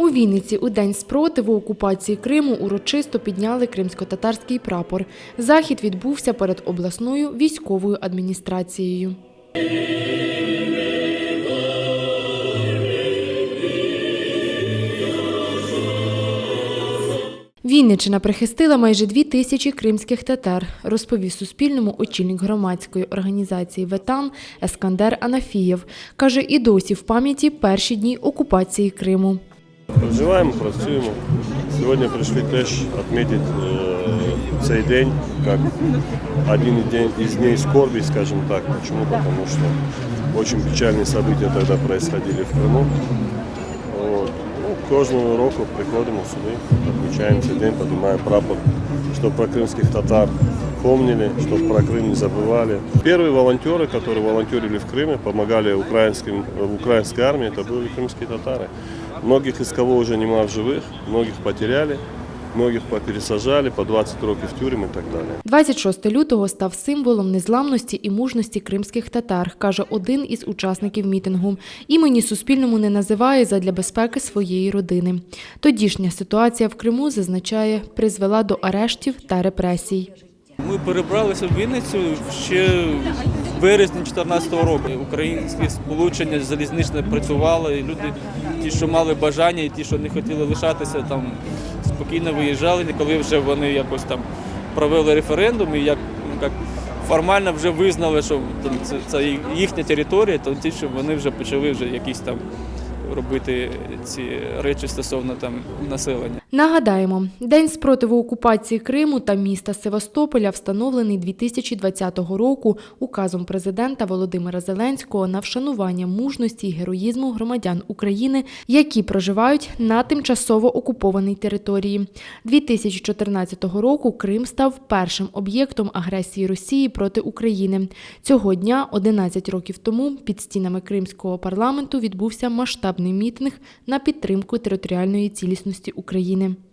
У Вінниці у день спротиву окупації Криму урочисто підняли кримсько-татарський прапор. Захід відбувся перед обласною військовою адміністрацією. Вінниччина прихистила майже дві тисячі кримських татар, розповів Суспільному очільник громадської організації «Ветан» Ескандер Анафієв. Каже, і досі в пам'яті перші дні окупації Криму. Проживаємо, працюємо. Сьогодні прийшли теж відмітити е, цей день як один із день- із дней скорби, скажем так. Почему? Потому что очень печальные события тогда происходили в Криму. Вот. Ну, кожного року приходимо сюди, відмічаємо цей день, піднімаємо прапор, щоб про кримських татар помнили, щоб про Крым не забывали. Первые волонтеры, которые волонтерили в Крыме, помогали украинским, в украинской армии, это были крымские татары. Многих из кого уже нема в живых, многих потеряли, многих попересажали по 20 років в тюрем і так далі. 26 лютого став символом незламності і мужності кримських татар, каже один із учасників мітингу. Імені Суспільному не називає задля безпеки своєї родини. Тодішня ситуація в Криму, зазначає, призвела до арештів та репресій. Ми перебралися в Вінницю ще в березні 2014 року. Українське сполучення залізничне працювало, і люди, ті, що мали бажання, і ті, що не хотіли лишатися, там спокійно виїжджали. І коли вже вони якось там провели референдум і як, як формально вже визнали, що там це, це їхня територія, то ті, що вони вже почали вже якісь там робити ці речі стосовно там населення. Нагадаємо, День спротиву окупації Криму та міста Севастополя встановлений 2020 року указом президента Володимира Зеленського на вшанування мужності і героїзму громадян України, які проживають на тимчасово окупованій території. 2014 року Крим став першим об'єктом агресії Росії проти України. Цього дня, 11 років тому, під стінами Кримського парламенту відбувся масштабний мітинг на підтримку територіальної цілісності України.